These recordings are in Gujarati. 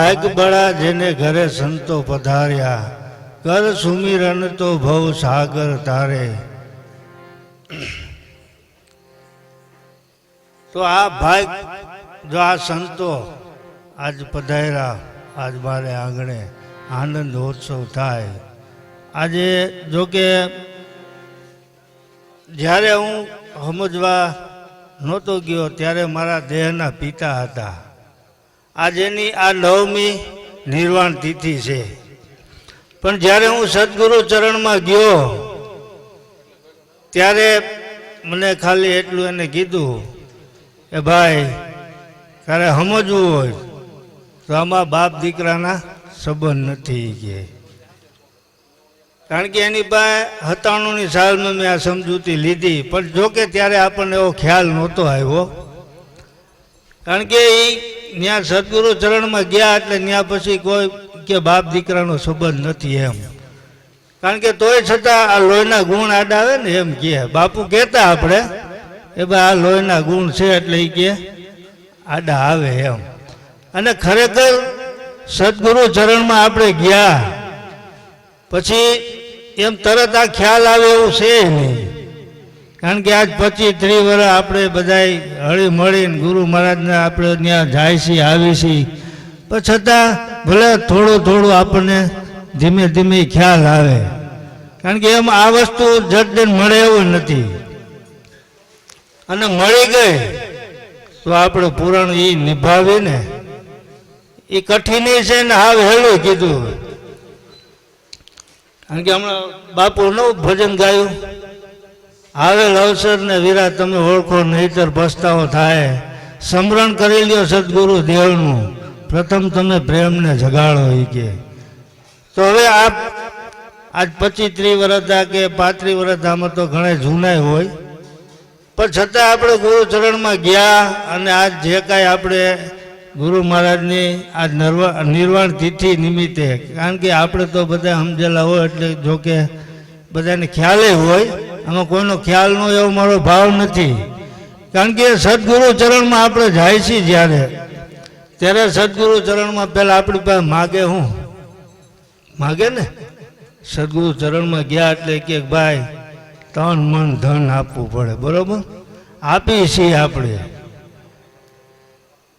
ભાગ બળા જેને ઘરે સંતો પધાર્યા, કર સુમિરન તો ભવ સાગર તારે. તો આ ભાગ જો આ સંતો આજ પધાર્યા, આજ મારે આંગણે આનંદ ઉત્સવ થાય. આજે જો કે જ્યારે હું સમજવા નહોતો ગયો, ત્યારે મારા દેહના પિતા હતા. આજેની આ નવમી નિર્વાણ તિથિ છે. પણ જ્યારે હું સદગુરુ ચરણમાં ગયો, ત્યારે મને ખાલી એટલું એને કીધું કે, ભાઈ, તારે સમજવું હોય તો આમાં બાપ દીકરાના સંબંધ નથી કે. કારણ કે એની પાસે હતાણુંની સાલમાં મેં આ સમજૂતી લીધી, પણ જો કે ત્યારે આપણને એવો ખ્યાલ નહોતો આવ્યો. કારણ કે એ ત્યાં સદગુરુ ચરણમાં ગયા એટલે ત્યાં પછી કોઈ કે બાપ દીકરાનો સંબંધ નથી એમ. કારણ કે તોય છતાં આ લોહીના ગુણ આડા આવે ને એમ કહે. બાપુ કહેતા આપણે એ ભાઈ આ લોહીના ગુણ છે એટલે એ કે આડા આવે એમ. અને ખરેખર સદગુરુ ચરણમાં આપણે ગયા. પછી એમ તરત આ ખ્યાલ આવે એવું છે નહીં. કારણ કે આજ પચીસ ત્રીસ વર્ષ આપણે બધા હળી મળીને ગુરુ મહારાજને આપણે ત્યાં જાય છીએ આવી છીએ. પણ છતાં ભલે થોડું થોડું આપણને ધીમે ધીમે ખ્યાલ આવે. કારણ કે એમ આ વસ્તુ જટ મળે એવું નથી. અને મળી ગઈ, તો આપણે પુરાણ એ નિભાવીને એ કઠિન છે ને હાવ હેલું કીધું. કારણ કે હમણાં બાપુ નવું ભજન ગાયું. આવેલ અવસરને વિરા તમે ઓળખો, નહીતર પસ્તાવો થાય. સમરણ કરી લ્યો સદગુરુ દેવનું. પ્રથમ તમે પ્રેમને જગાડો એ કે. તો હવે આપ આજ પચીસ ત્રીસ વર્ષ કે પાંત્રીસ વર્ષ તો ઘણા જૂનાય હોય. પણ છતાં આપણે ગુરુ ચરણમાં ગયા અને આજ જે કાંઈ આપણે ગુરુ મહારાજની આ નરવા, નિર્વાણ તિથિ નિમિત્તે, કારણ કે આપણે તો બધા સમજેલા હોય એટલે જો કે બધાને ખ્યાલે હોય. આમાં કોઈનો ખ્યાલનો એવો મારો ભાવ નથી. કારણ કે સદગુરુ ચરણમાં આપણે જાય છીએ જ્યારે. ત્યારે સદગુરુ ચરણમાં પહેલાં આપણી પાસે માગે હું? માગે ને? સદગુરુ ચરણમાં ગયા એટલે કે ભાઈ, તન મન ધન આપવું પડે, બરોબર? આપી છીએ આપણે.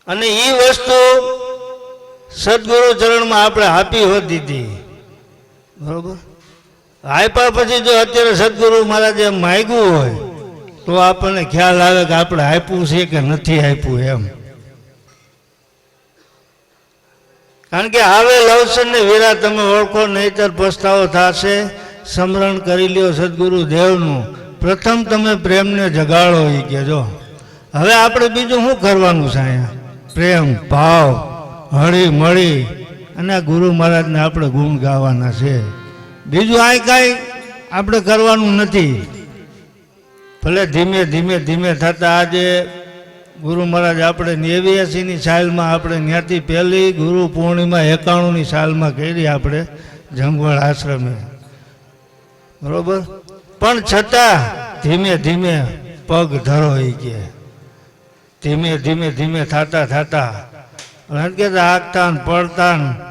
અને એ વસ્તુ સદગુરુ ચરણમાં આપણે આપી હોતી હતી બરોબર? આપ્યા પછી જો અત્યારે સદગુરુ મહારાજે માગ્યું હોય, તો આપણને ખ્યાલ આવે કે આપણે આપ્યું છે કે નથી આપ્યું એમ. કારણ કે આવેલ લવસન ને વીરા તમે ઓળખો, નહીતર પસ્તાવો થશે. સમરણ કરી લ્યો સદગુરુ દેવનું. પ્રથમ તમે પ્રેમને જગાડો એ કહેજો. હવે આપણે બીજું શું કરવાનું છે અહીંયા? પ્રેમ, ભાવ, હળી મળી. અને ગુરુ મહારાજને આપણે ગુણ ગાવાના છે. બીજું આ કાંઈ આપણે કરવાનું નથી. ભલે ધીમે ધીમે ધીમે થતાં આજે ગુરુ મહારાજ આપણે નેવ્યાસીની સાલમાં આપણે ત્યાંથી પહેલી ગુરુ પૂર્ણિમા એકાણુંની સાલમાં કરી આપણે જંગવળ આશ્રમે. બરોબર? પણ છતાં ધીમે ધીમે પગ ધરો એ કે. ધીમે ધીમે ધીમે થતા થતા. કારણ કે આગતાન ને પડતા ને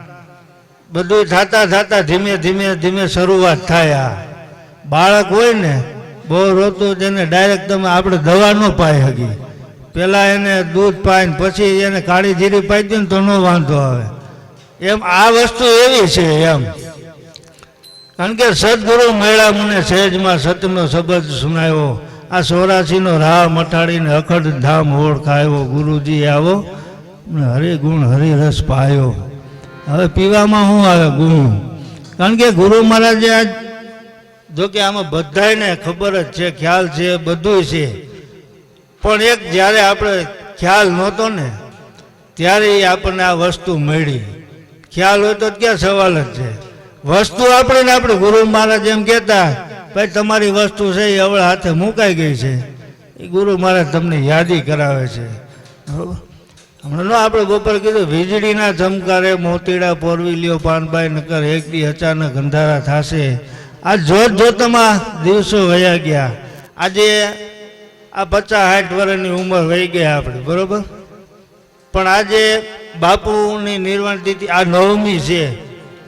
બધું થતા થતા ધીમે ધીમે ધીમે શરૂઆત થાય બાળક હોય ને, બહુ રોતું તેને ડાયરેક્ટ તમે આપણે દવા ન પાઈ હકી પેલા એને દૂધ પાઈને પછી એને કાળી જીરી પાઈ દે ને તો ન વાંધો આવે. એમ આ વસ્તુ એવી છે એમ. કારણ કે સદગુરુ મેળા મને સહેજમાં સતનો શબ્દ સુનાયો. આ સોરાસીનો રાહ મટાડીને અખંડ ધામ ઓળખાયો. ગુરુજી આવો. હરે ગુણ હરે પાયો. હવે પીવામાં શું આવે ગુરુ? કારણ કે ગુરુ મહારાજે આજ જો કે આમાં બધાને ખબર જ છે, ખ્યાલ છે બધું છે. પણ એક જ્યારે આપણે ખ્યાલ નહોતો ને, ત્યારે એ આપણને આ વસ્તુ મળી. ખ્યાલ હોય તો ક્યાં સવાલ જ છે. વસ્તુ આપણે ને આપણે ગુરુ મહારાજ એમ કહેતા, ભાઈ, તમારી વસ્તુ છે, એ હવે હાથે મુકાઈ ગઈ છે. એ ગુરુ મહારાજ તમને યાદી કરાવે છે. બરોબર? હમણાં આપણે ગોપાલ કીધું, વીજળીના ચમકારે મોતીડા પોરવી લ્યો પાનબાઈ, નકર એક દી અચાનક અંધારા થશે. આ જોત જોતમાં દિવસો વયા ગયા. આજે આ પચાસ સાઠ વર્ષની ઉંમર વહી ગયા આપણે, બરોબર? પણ આજે બાપુની નિર્વાણ તિથિ આ નવમી છે,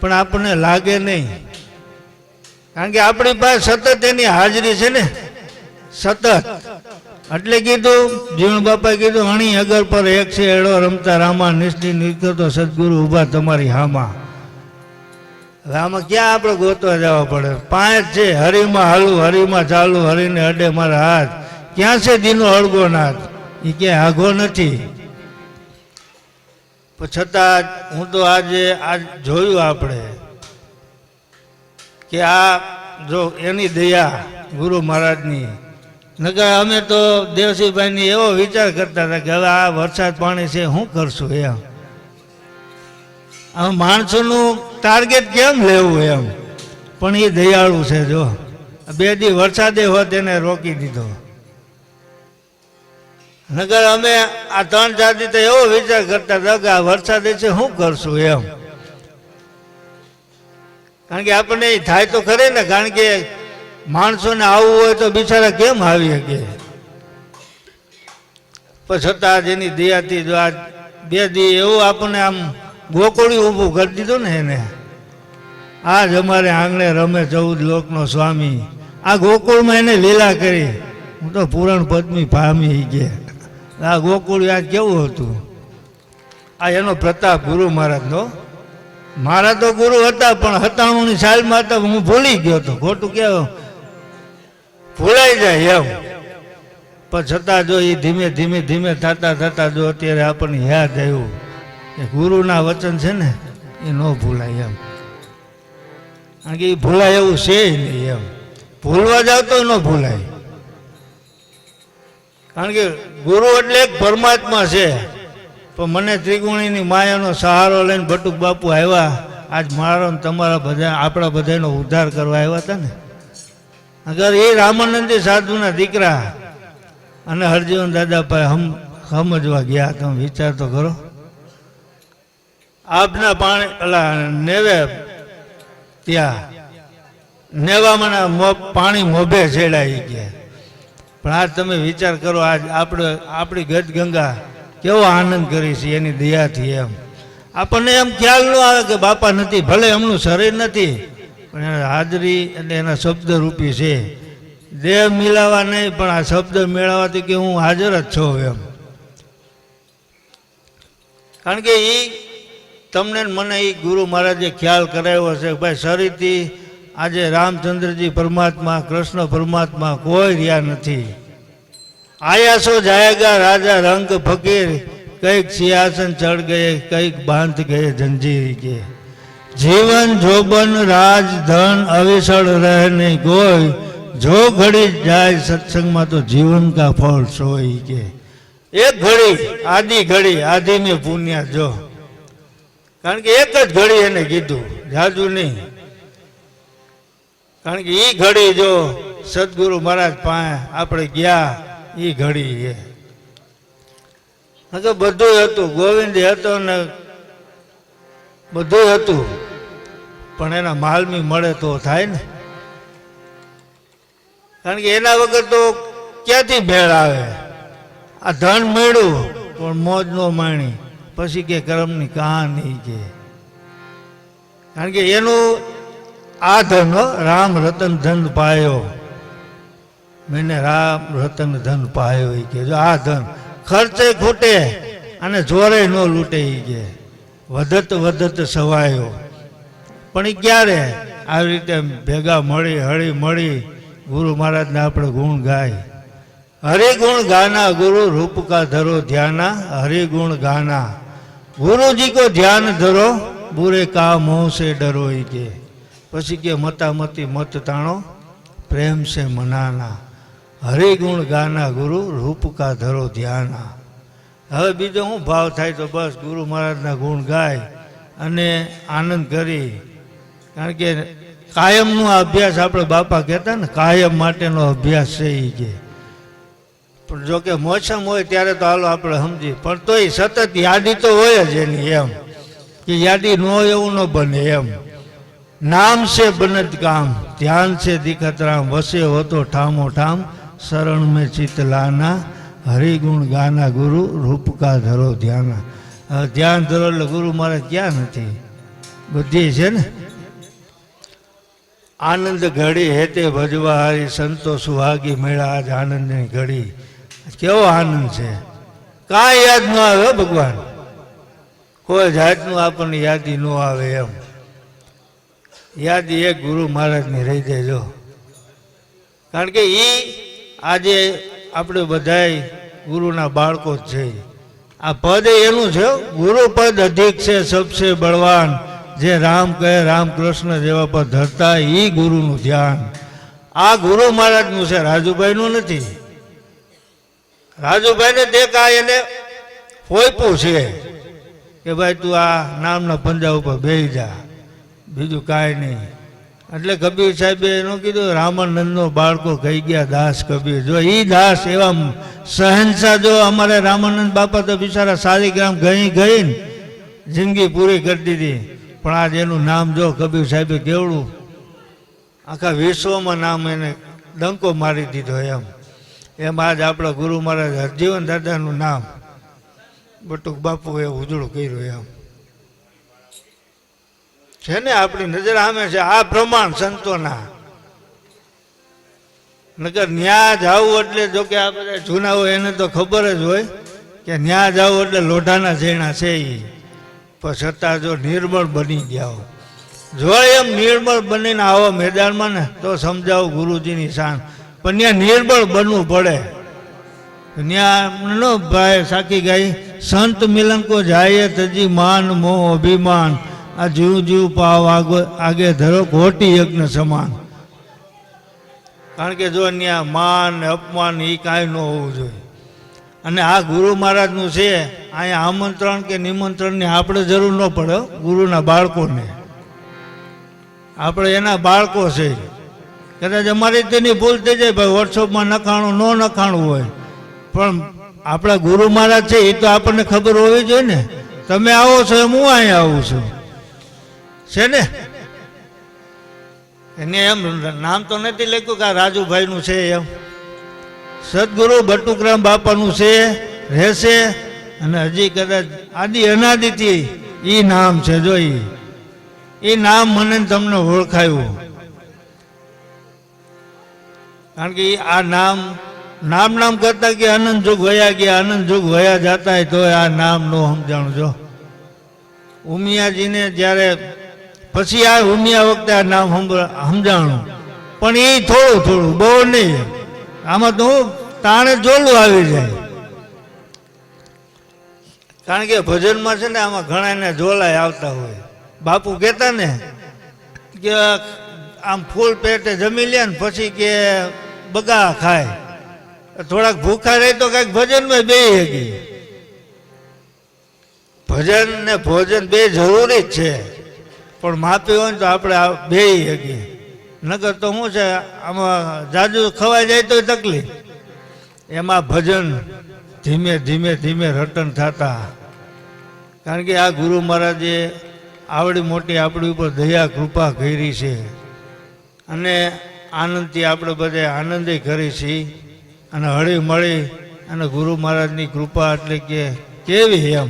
પણ આપણને લાગે નહીં. કારણ કે આપણી પાસે સતત એની હાજરી છે ને. સતત. એટલે કીધું જીવણ બાપાએ કીધું, હણી અગર પર એક છે, એડો રમતા રામા નિષ્ઠી નીકળતો સદગુરુ ઊભા તમારી હામાં. હવે આમાં ક્યાં આપણે ગોતવા જવા પડે? પાંચ છે, હરીમાં હાલું હરીમાં ચાલુ હરીને અડે મારા હાથ. ક્યાં છે દીનો અળગો નાથ? એ ક્યાંય આઘો નથી. છતાં હું તો આજે, આજ જોયું આપણે કે આ જો એની દયા ગુરુ મહારાજની નકર અમે તો દેવસિંહભાઈની એવો વિચાર કરતા હતા કે હવે આ વરસાદ પાણી છે શું કરશું એમ. આ માણસોનું ટાર્ગેટ કેમ લેવું એમ? પણ એ દયાળુ છે, જો. બે દી વરસાદે હોત એને રોકી દીધો. નગર અમે આ ત્રણ ચાર દી તો એવો વિચાર કરતા હતા કે આ વરસાદે છે શું કરશું એમ. કારણ કે આપણને થાય તો ખરે ને, કારણ કે માણસોને આવવું હોય તો બિચારા કેમ આવી શકે? છતાં જેની દયાથી જો આજ બે દી એવું આપણને આમ ગોકળ્યું ઊભું કરી દીધું ને એને. આજ અમારે આંગણે રમે ચૌદ લોકનો સ્વામી. આ ગોકુળમાં એને લીલા કરી. હું તો પૂરણ પદ્મી પામી ગયા આ ગોકુળ આજ કેવું હતું? આ એનો પ્રતાપ ગુરુ મહારાજનો મારા તો ગુરુ હતા પણ હતાણુંની સાલમાં તો હું ભૂલી ગયો હતો. ખોટું કેવું ભૂલાઈ જાય એમ. પણ છતાં જો એ ધીમે ધીમે ધીમે થતા થતા જો અત્યારે આપણને યાદ આવ્યું કે ગુરુના વચન છે ને, એ ન ભૂલાય એમ. કારણ કે એ ભૂલાય એવું છે નહીં એમ. ભૂલવા જાવ તો ન ભૂલાય. કારણ કે ગુરુ એટલે એક પરમાત્મા છે. પણ મને ત્રિગુણીની માયાનો સહારો લઈને બટુક બાપુ આવ્યા. આજ મારો તમારા બધા, આપણા બધાનો ઉદ્ધાર કરવા આવ્યા હતા ને. અગર એ રામાનંદી સાધુના દીકરા અને હરજીવન દાદા પાસે હમ સમજવા ગયા તમે વિચાર તો કરો. આપના પાણી પેલા નેવે ત્યાં, નેવામાં પાણી મોભે છેડાઈ ગયા. પણ આજ તમે વિચાર કરો, આજ આપણે આપણી ગજ ગંગા કેવો આનંદ કરી છે, એની દયાથી એમ. આપણને એમ ખ્યાલ ન આવે કે બાપા નથી, ભલે એમનું શરીર નથી પણ હાજરી અને એના શબ્દ રૂપી છે. દેહ મિલાવા નહીં, પણ આ શબ્દ મેળવવાથી કે હું હાજર જ છું એમ. કારણ કે એ તમને મને એ ગુરુ મહારાજે ખ્યાલ કરાવ્યો છે ભાઈ શરીરથી આજે રામચંદ્રજી પરમાત્મા, કૃષ્ણ પરમાત્મા કોઈ રહ્યા નથી. આયાસો જાયગા, રાજા રંગ ફકીર, કંઈક સિંહાસન ચડ ગયે, કંઈક બાંધ ગયે, જંજીર કે જીવન જોબન રાજ, ધન, અવિસળ રહે નહીં કોઈ. જો ઘડી જાય સત્સંગમાં તો જીવન કા ફળ સોય કે. એક ઘડી આદી ઘડી આદિ ને પુણ્ય જો. કારણ કે એક જ ઘડી એને કીધું, જાજુ નહીં. કારણ કે એ ઘડી જો સદગુરુ મહારાજ પાસે આપણે ગયા એ ઘડી એ તો બધું હતું, ગોવિંદ હતો ને બધું હતું. પણ એના માલમી મળે તો થાય ને. કારણ કે એના વગર તો ક્યાંથી ભેળ આવે? આ ધન મળ્યું, પણ મોજ નો માણી. પછી કે કર્મની કહાની કે. કારણ કે એનું આ ધન, રામ રતન ધન પાયો. મેને રામ રતન ધન પાયો એ કે. આ ધન ખર્ચે ખૂટે અને જોરે ન લૂંટે એ કે. વધત વધત સવાયો. પણ એ ક્યારે આવી રીતે ભેગા મળી, હળી મળી ગુરુ મહારાજને આપણે ગુણ ગાય. હરિગુણ ગાના ગુરુ રૂપ કા ધરો ધ્યાના, હરિગુણ ગાના. ગુરુજી કો ધ્યાન ધરો, બુરે કા મોહ સે ડરો કે. પછી કે મતામતી મત તાણો, પ્રેમ સે મનાના. હરિગુણ ગાના ગુરુ રૂપ કા ધરો ધ્યાના. હવે બીજો શું ભાવ થાય તો બસ ગુરુ મહારાજના ગુણ ગાય અને આનંદ કરી. કારણ કે કાયમનો અભ્યાસ આપણે બાપા કહેતા ને, કાયમ માટેનો અભ્યાસ છે એ કે પણ જો કે મોસમ હોય ત્યારે તો હાલો આપણે સમજીએ. પણ તોય સતત યાદી તો હોય જ એની એમ, કે યાદી ન હોય એવું ન બને એમ. નામ છે બનત કામ ધ્યાન છે દીખતરામ વસે હોતો ઠામો ઠામ, શરણ મેં ચિત લાના હરિગુણ ગાના ગુરુ રૂપકા ધરો ધ્યાના. ધ્યાન ધરો એટલે ગુરુ મારે ક્યાં નથી? બધી છે ને? આનંદ ઘડી હેતે ભજવા હારી, સંતો સુહાગી મેળા આજ આનંદની ઘડી. કેવો આનંદ છે? કાંઈ યાદ ન આવે ભગવાન. કોઈ જાતનું આપણને યાદી ન આવે એમ. યાદી એક ગુરુ મહારાજની રહી દેજો કારણ કે એ આજે આપણે બધાય ગુરુના બાળકો જ છે. આ પદ એનું છે, ગુરુ પદ અધિક છે, સબસે બળવાન. જે રામ કહે, રામકૃષ્ણ જેવા પદ ધરતા એ ગુરુનું ધ્યાન. આ ગુરુ મહારાજનું છે, રાજુભાઈનું નથી. રાજુભાઈને દેખા એને ફોઈપું છે કે ભાઈ તું આ નામના પંજા ઉપર બેસી જા. બીજું કાંઈ નહીં. એટલે કબીર સાહેબે એનું કીધું, રામાનંદનો બાળકો કહી ગયા, દાસ કબીર. જો એ દાસ એવા સહનશા જો અમારે રામાનંદ બાપા તો બિચારા સારીગ્રામ ગઈ ગઈ ને જિંદગી પૂરી કરી દીધી. પણ આજ એનું નામ જો કબીર સાહેબે કેવડું? આખા વિશ્વમાં નામ એને ડંકો મારી દીધો એમ. એમ આજ આપણા ગુરુ મહારાજ હરજીવન દાદાનું નામ બટુક બાપુએ ઉજળું કર્યું એમ. છે ને આપણી નજર સામે છે, આ પ્રમાણ સંતોના. નગર ન્યા જાવું એટલે જો કે આ જૂના હોય, એને તો ખબર જ હોય કે ન્યા જાવું એટલે લોઢાના ઝેણા છે એ પણ છતાં જો નિર્મળ બની ગયા હો જો એમ નિર્મળ બનીને આવો મેદાનમાં ને, તો સમજાવો ગુરુજીની શાન. પણ ત્યાં નિર્મળ બનવું પડે. ત્યાં ન ભાઈ સાકી ગાઈ, સંત મિલન કો જાય તજી માન મોહ અભિમાન. આ જીવ જીવ પાવ આગો ધરો ખોટી યજ્ઞ સમાન. કારણ કે જો ત્યાં માન અપમાન એ કાંઈ ન હોવું જોઈએ. અને આ ગુરુ મહારાજનું છે, અહીંયા આમંત્રણ કે નિમંત્રણની આપણે જરૂર ન પડે ગુરુના બાળકોને. આપણે એના બાળકો છે. કદાચ અમારી તેની ભૂલ થઈ જાય, ભાઈ વોટ્સઅપમાં નખાણું, ન નખાણું હોય. પણ આપણા ગુરુ મહારાજ છે એ તો આપણને ખબર હોવી જોઈએ ને. તમે આવો છો એમ હું અહીંયા આવું છું. છે ને? એને એમ નામ તો નથી લખ્યું કે આ રાજુભાઈનું છે એમ. સદગુરુ બટુકરામ બાપાનું છે, રહેશે, અને હજી કદાચ આદિ અનાદિથી એ નામ છે જો એ નામ મને તમને ઓળખાયું. કારણ કે આ નામ નામ નામ કરતા કે આનંદ જુગ વયા ગયા, આનંદ જુગ વયા જતા હોય તોય આ નામ નો સમજાણું જો. ઉમિયાજીને જ્યારે પછી આ ઉમિયા વખતે આ નામ સમજાણું. પણ એ થોડું થોડું, બહુ નહીં. આમાં તો તાણે જોલું આવી જાય. કારણ કે ભજનમાં છે ને આમાં ઘણા એને જોલાય આવતા હોય. બાપુ કહેતા ને કે આમ ફૂલ પેટે જમી લે ને પછી કે બગા ખાય. થોડાક ભૂખા રહે તો કાંઈક ભજનમાં બે હગી. ભજન ને ભોજન બે જરૂરી જ છે. પણ માપી હોય ને તો આપણે બે શકીએ. નગર તો શું છે, આમાં જાજુ ખવાઈ જાય તો તકલીફ. એમાં ભજન ધીમે ધીમે ધીમે રટન થતા. કારણ કે આ ગુરુ મહારાજે આવડી મોટી આપણી ઉપર દયા, કૃપા કરી છે. અને આનંદથી આપણે બધે આનંદે કરી છીએ. અને હળી મળી અને ગુરુ મહારાજની કૃપા એટલે કે કેવી એમ.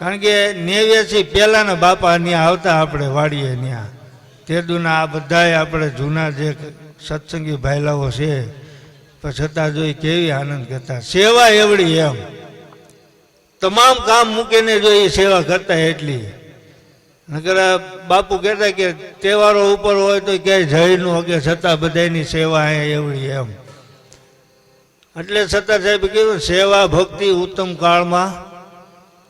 કારણ કે નેવ્યાસી પહેલાંના બાપા ત્યાં આવતા આપણે વાડીએ ત્યાં. તેદુના આ બધાય આપણે જૂના જે સત્સંગી ભાઈલાઓ છે, પણ છતાં જોઈ કેવી આનંદ કરતા. સેવા એવડી એમ. તમામ કામ મૂકીને જો એ સેવા કરતા એટલી. નકર બાપુ કહેતા કે તહેવારો ઉપર હોય તો ક્યાંય જઈ ન કે છતાં બધાની સેવા એવડી એમ. એટલે છતાં સાહેબ કીધું, સેવા ભક્તિ ઉત્તમ કાળમાં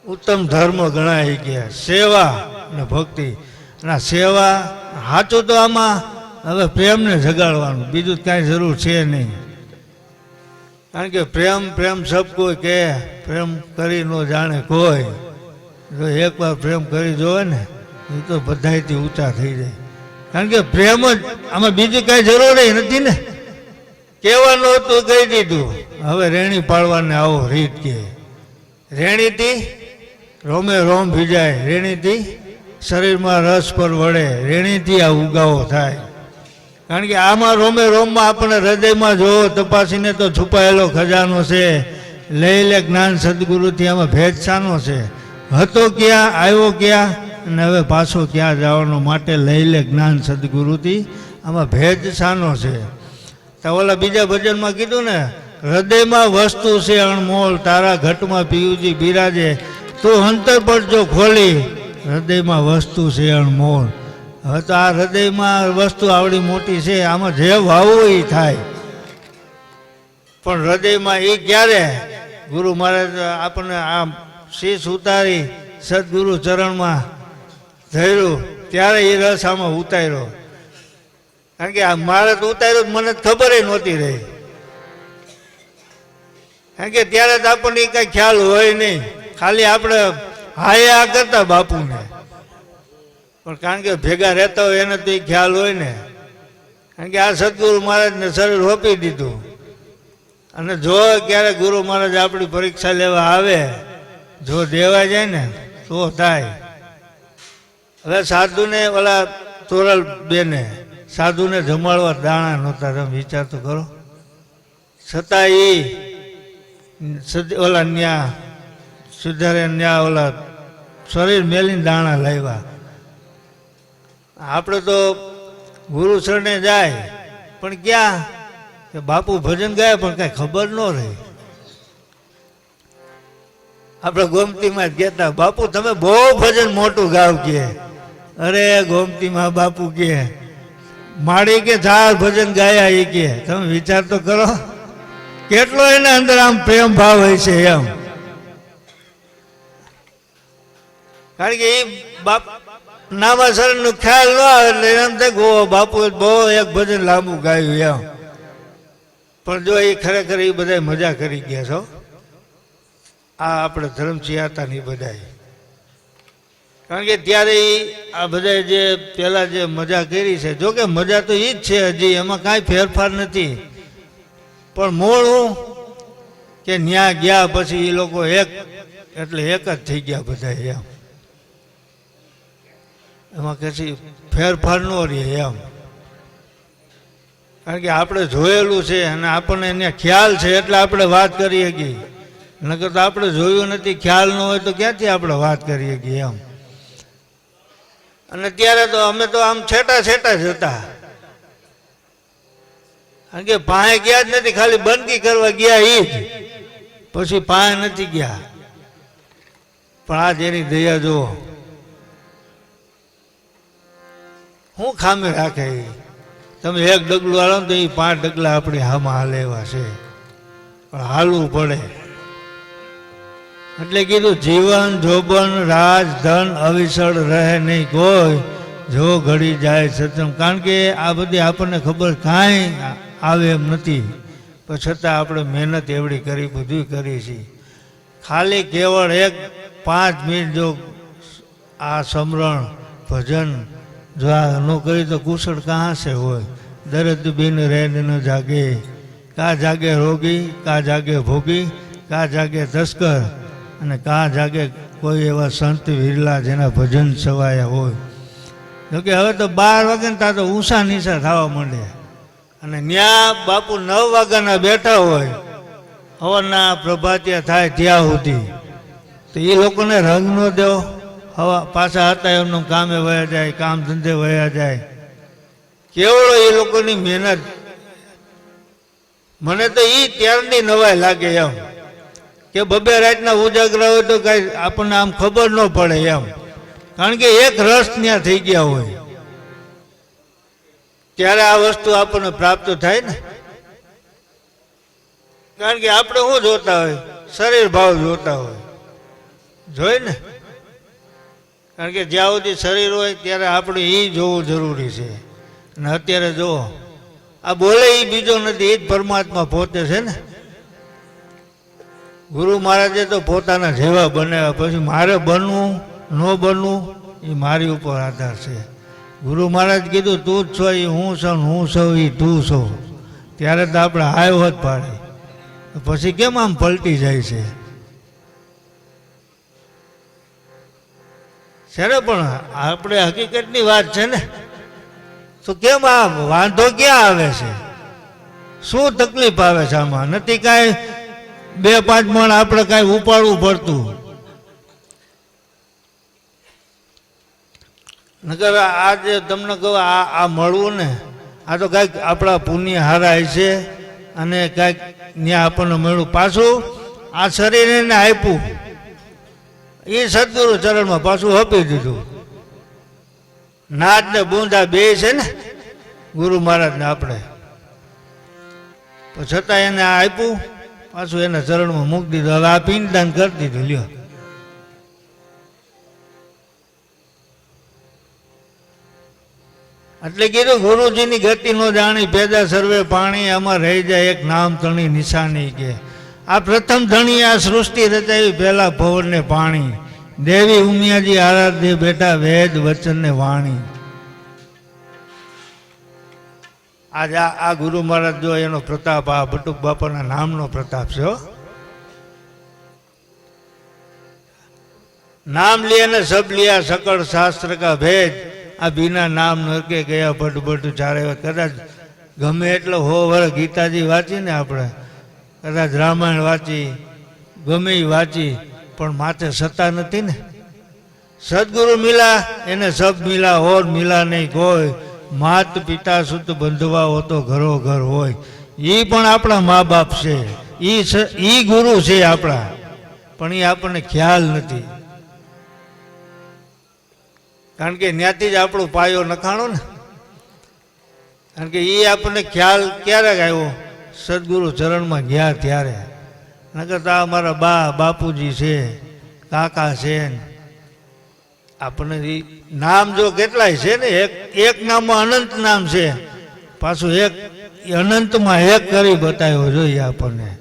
ઉત્તમ ધર્મ ગણાઈ ગયા. સેવા અને ભક્તિ. અને સેવા સાચું તો આમાં હવે પ્રેમને જગાડવાનું. બીજું કાંઈ જરૂર છે નહીં. કારણ કે પ્રેમ પ્રેમ સબ કોઈ કહે, પ્રેમ કરી ન જાણે કોઈ. જો એકવાર પ્રેમ કરી જોવે ને, એ તો બધાયથી ઊંચા થઈ જાય. કારણ કે પ્રેમ જ, આમાં બીજી કાંઈ જરૂર નથી ને. કહેવાનું હતું, કહી દીધું. હવે રેણી પાડવાને આવો રીત કે. રેણીથી રોમે રોમ ભીજાય. રેણીથી શરીરમાં રસ પર વળે. રેણીથી આ ઉગાવો થાય. કારણ કે આમાં રોમે રોમમાં આપણે હૃદયમાં જો તપાસીને તો છુપાયેલો ખજાનો છે. લઈ લે જ્ઞાન સદગુરુથી આમાં ભેદ શાનો છે. હતો ક્યાં, આવ્યો ક્યાં અને હવે પાછો ક્યાં જવાનો માટે લઈ લે જ્ઞાન સદગુરુથી આમાં ભેદ શાનો છે. તો ઓલા બીજા ભજનમાં કીધું ને, હૃદયમાં વસ્તુ છે અણમોલ, તારા ઘટમાં પિયુજી બિરાજે તું અંતર જો ખોલી, હૃદયમાં વસ્તુ છે અણમોલ હવે તો આ હૃદયમાં વસ્તુ આવડી મોટી છે, આમાં જે વાવું એ થાય. પણ હૃદયમાં એ ક્યારે? ગુરુ મહારાજ આપણને આમ શીશ ઉતારી સદગુરુ ચરણમાં ધર્યું, ત્યારે એ રસ આમાં ઉતાર્યો. કારણ કે આ મારે તો ઉતાર્યો મને ખબર નહોતી રહી. કારણ કે ત્યારે તો આપણને એ કાંઈ ખ્યાલ હોય નહીં. ખાલી આપણે હાયા કરતા બાપુને. પણ કારણ કે ભેગા રહેતા હોય એને તો ખ્યાલ હોય ને. કારણ કે આ સદગુરુ મહારાજને શરીર રોપી દીધું. અને જો ક્યારે ગુરુ મહારાજ આપણી પરીક્ષા લેવા આવે, જો દેવા જાય ને, તો થાય. હવે સાધુને ઓલા તોરલ બેને, સાધુને જમાડવા દાણા નહોતા, તમે વિચાર તો કરો. છતાં એ ઓલા ન્યા સુધારે ન્યા ઓલા શરીર મેલીને દાણા લાવ્યા. આપણે તો ગુરુ જાય, પણ ક્યાં? કે બાપુ ભજન ગાય, પણ કઈ ખબર ન રહી. આપણે ગોમતીમાં જ કહેતા બાપુ, તમે બહુ ભજન મોટું ગાવ કે. અરે, ગોમતીમાં બાપુ કે, માળી કે ચાર ભજન ગાયા એ કે. તમે વિચાર તો કરો, કેટલો એના અંદર આમ પ્રેમ ભાવ હોય છે એમ. કારણ કે એ બાપ નામા નો ખ્યાલ ન આવે એટલે એમ થાય ગો બાપુ બહુ એક ભજન લાંબુ ગાયું એમ. પણ જો એ ખરેખર એ બધા મજા કરી ગયા છો, આ આપણે ધર્મસિંહ હતા ને એ બધા કારણ કે ત્યારે આ બધા જે પેલા જે મજા કરી છે જો કે મજા તો એ જ છે હજી, એમાં કાંઈ ફેરફાર નથી. પણ મૂળ હું કે ન્યા ગયા પછી એ લોકો એક, એટલે એક જ થઈ ગયા બધા એમ. એમાં કશી ફેરફાર ન રહે એમ. કારણ કે આપણે જોયેલું છે અને આપણને એને ખ્યાલ છે એટલે આપણે વાત કરી શકીએ નકર તો આપણે જોયું નથી, ખ્યાલ ન હોય તો ક્યાંથી આપણે વાત કરી શકીએ એમ. અને ત્યારે તો અમે તો આમ છેટા છેટા જ હતા. કારણ કે પાસે ગયા જ નથી, ખાલી બંદગી કરવા ગયા એ જ. પછી પાસે નથી ગયા. પણ આ જેની દયા જુઓ. શું ખામી રાખે? તમે એક ડગલું હાલો તો એ પાંચ ડગલા આપણી હામાં હાલ એવા છે. પણ હાલવું પડે. એટલે કીધું, જીવન, જોબન, રાજ, ધન, અવિસળ રહે નહીં કોઈ. જો ઘડી જાય સત્સંગ. કારણ કે આ બધી આપણને ખબર કાંઈ આવે એમ નથી. પણ છતાં આપણે મહેનત એવડી કરી, બધું કરી છે. ખાલી કેવળ એક પાંચ મિનિટ જો આ સમરણ, ભજન જો આ ન કરી તો કુશળ કહાં છે હોય? દર્દ બિન રેન ન જાગે. કા જાગે રોગી, કા જાગે ભોગી, કા જાગે તસ્કર, અને કા જાગે કોઈ એવા સંત વિરલા જેના ભજન સવાયા હોય. જોકે હવે તો બાર વાગ્યા ને ત્યાં તો ઊંસા નીસા થવા માંડે અને ન્યા બાપુ નવ વાગ્યાના બેઠા હોય. હવાના પ્રભાતિયા થાય ત્યાં સુધી. તો એ લોકોને રંગ ન દેવો હવા પાછા હતા, એમનું કામે વયા જાય, કામ ધંધે વયા જાય. કેવડો એ લોકોની મહેનત. મને તો એ ત્યારની નવાઈ લાગે એમ. કે બબે રાતના ઉજાગરા હોય તો કઈ આપણને આમ ખબર ન પડે એમ. કારણ કે એક રસ ત્યાં થઈ ગયા હોય. ત્યારે આ વસ્તુ આપણને પ્રાપ્ત થાય ને. કારણ કે આપણે શું જોતા હોય? શરીર ભાવ જોતા હોય. જોઈ ને? કારણ કે જ્યાં સુધી શરીર હોય ત્યારે આપણે એ જોવું જરૂરી છે. અને અત્યારે જુઓ આ બોલે એ બીજો નથી એ જ પરમાત્મા પોતે છે ને. ગુરુ મહારાજે તો પોતાના જેવા બનાવ્યા પછી મારે બનવું, ન બનવું એ મારી ઉપર આધાર છે. ગુરુ મહારાજ કીધું, તું જ છો એ હું છું હું છું એ તું છો. ત્યારે તો આપણે હાય હોત પાડે. પછી કેમ આમ પલટી જાય છે? છે ને પણ આપણે હકીકતની વાત છે ને? તો કેમ આ વાંધો ક્યાં આવે છે? શું તકલીફ આવે છે આમાં? નથી કાંઈ બે પાંચ મણ આપણે કાંઈ ઉપાડવું પડતું. નકર આ જે તમને કહું, આ આ મળવું ને, આ તો કાંઈક આપણા પુણ્ય હારા છે અને કાંઈક ત્યાં આપણને મળ્યું. પાછું આ શરીરને આપ્યું. એ સદગુરુ ચરણમાં પાછું આપી દીધું. નાદ ને બુંદા બે છે ને, ગુરુ મહારાજને આપણે. છતાં એને આપ્યું, પાછું એના ચરણમાં મૂકી દીધું. હવે આ પિંડદાન કરી દીધું, લ્યો. એટલે કીધું, ગુરુજીની ગતિ નો જાણી, પેદા સર્વે પાણી આમાં રહી જાય એક નામ તણી નિશાની કે. આ પ્રથમ ધણી આ સૃષ્ટિ રચાવી પહેલા ભવનને પાણી દેવી ઉમિયાજી આરાધ્ય બેટા વેદ વચનને વાણી. આજે આ ગુરુ મહારાજ જો એનો પ્રતાપ, આ બટુક બાપાના નામનો પ્રતાપ છે નામ લે ને સબ લિયા સકળ શાસ્ત્ર કા ભેદ. આ બિના નામ નરકે ગયા ભટ ભટ ચારે. કદાચ ગમે એટલો હો વર ગીતાજી વાંચીને આપણે. કદાચ રામાયણ વાંચી, ગમે એ વાંચી, પણ માથે સત્તા નથી ને. સદગુરુ મિલા, એને સબ મિલા, ઓર મિલા નહીં કોઈ. માત પિતા સુત બંધવા હો તો ઘરો ઘર હોય. એ પણ આપણા મા બાપ છે એ એ ગુરુ છે આપણા. પણ એ આપણને ખ્યાલ નથી. કારણ કે ત્યાંથી જ આપણો પાયો નખાણો ને. કારણ કે એ આપણને ખ્યાલ ક્યારે આવ્યો? સદગુરુ ચરણમાં ગયા ત્યારે. નકર તો અમારા બા, બાપુજી છે, કાકા છે આપણને નામ જો કેટલાય છે ને, એક એક નામમાં અનંત નામ છે. પાછું એક અનંતમાં એક કરી બતાવ્યો જોઈએ આપણને.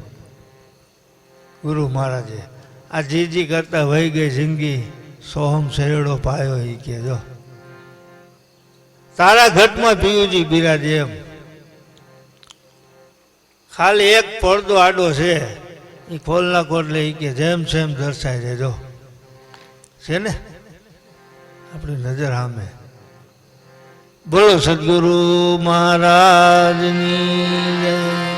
ગુરુ મહારાજે, આ જીજી કરતા વહી ગઈ જિંદગી, સોહમ શેરડો પાયો એ કે જો. તારા ઘટમાં પીયુજી બિરાજે એમ. ખાલી એક પડદો આડો છે. એ ખોલના કોટલે એ કે જેમ સેમ દર્શાય રહેજો છે ને? આપણી નજર સામે. બોલો સદગુરુ મહારાજની જય.